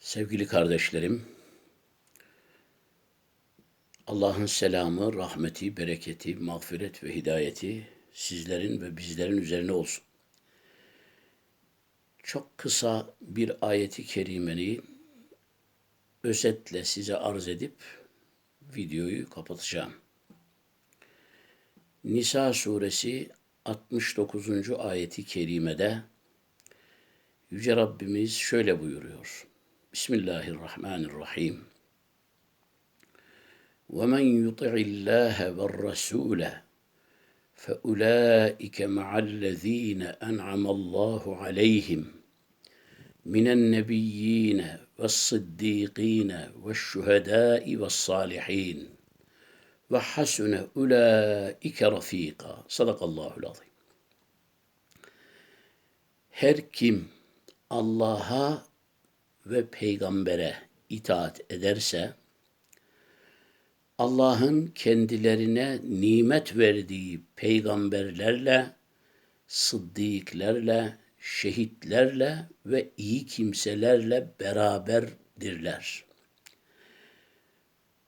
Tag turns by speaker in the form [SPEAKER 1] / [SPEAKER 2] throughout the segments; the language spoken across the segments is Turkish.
[SPEAKER 1] Sevgili kardeşlerim, Allah'ın selamı, rahmeti, bereketi, mağfiret ve hidayeti sizlerin ve bizlerin üzerine olsun. Çok kısa bir ayeti kerimeni özetle size arz edip videoyu kapatacağım. Nisa suresi 69. ayeti kerimede Yüce Rabbimiz şöyle buyuruyor. Bismillahirrahmanirrahim. وَمَنْ يُطِعِ اللّٰهَ وَالرَّسُولَ فَأُولَٰئِكَ مَعَ الَّذ۪ينَ أَنْعَمَ اللّٰهُ عَلَيْهِمْ مِنَ النَّبِيِّينَ وَالصِّدِّيقِينَ وَالشُّهَدَاءِ وَالصَّالِحِينَ وَحَسُنَ اُولَٰئِكَ رَف۪يقًا Sadakallahul azim. Her kim Allah'a ve peygambere itaat ederse, Allah'ın kendilerine nimet verdiği peygamberlerle, sıddıklerle, şehitlerle ve iyi kimselerle beraberdirler.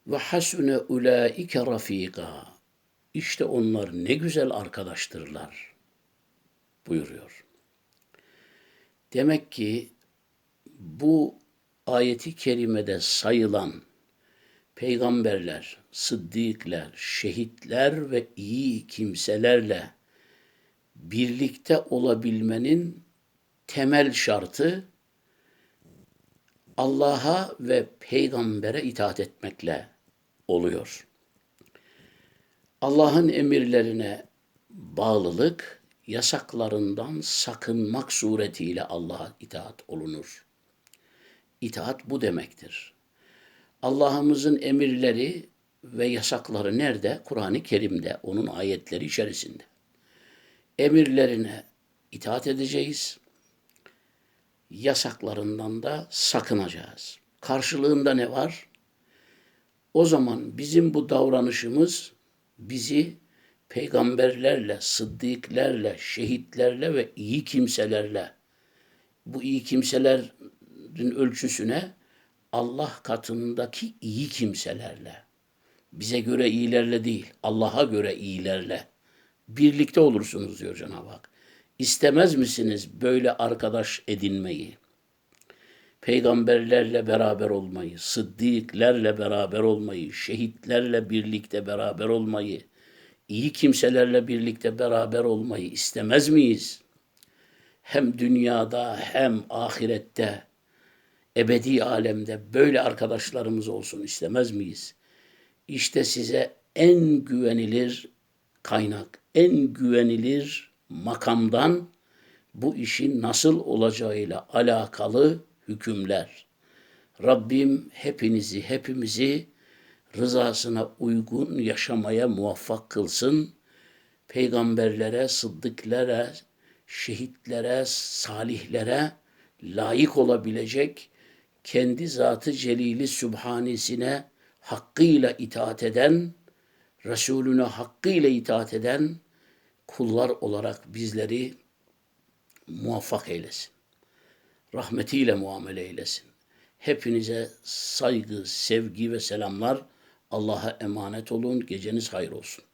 [SPEAKER 1] Ve hasune ulaike rafika. İşte onlar ne güzel arkadaştırlar buyuruyor. Demek ki bu ayeti kerimede sayılan peygamberler, sıddıklar, şehitler ve iyi kimselerle birlikte olabilmenin temel şartı Allah'a ve peygambere itaat etmekle oluyor. Allah'ın emirlerine bağlılık, yasaklarından sakınmak suretiyle Allah'a itaat olunur. İtaat bu demektir. Allah'ımızın emirleri ve yasakları nerede? Kur'an-ı Kerim'de, onun ayetleri içerisinde. Emirlerine itaat edeceğiz. Yasaklarından da sakınacağız. Karşılığında ne var? O zaman bizim bu davranışımız bizi peygamberlerle, sıddıklerle, şehitlerle ve iyi kimselerle bu iyi kimselerin ölçüsüne Allah katındaki iyi kimselerle bize göre iyilerle değil, Allah'a göre iyilerle birlikte olursunuz diyor Cenab-ı Hak. İstemez misiniz böyle arkadaş edinmeyi? Peygamberlerle beraber olmayı, sıddıklerle beraber olmayı, şehitlerle birlikte beraber olmayı, iyi kimselerle birlikte beraber olmayı istemez miyiz? Hem dünyada hem ahirette, ebedi alemde böyle arkadaşlarımız olsun istemez miyiz? İşte size en güvenilir kaynak, en güvenilir makamdan bu işin nasıl olacağıyla alakalı hükümler. Rabbim hepinizi, hepimizi rızasına uygun yaşamaya muvaffak kılsın. Peygamberlere, sıddıklara, şehitlere, salihlere layık olabilecek kendi zatı celili sübhanesine hakkıyla itaat eden, Resulüne hakkıyla itaat eden kullar olarak bizleri muvaffak eylesin. Rahmetiyle muamele eylesin. Hepinize saygı, sevgi ve selamlar. Allah'a emanet olun. Geceniz hayır olsun.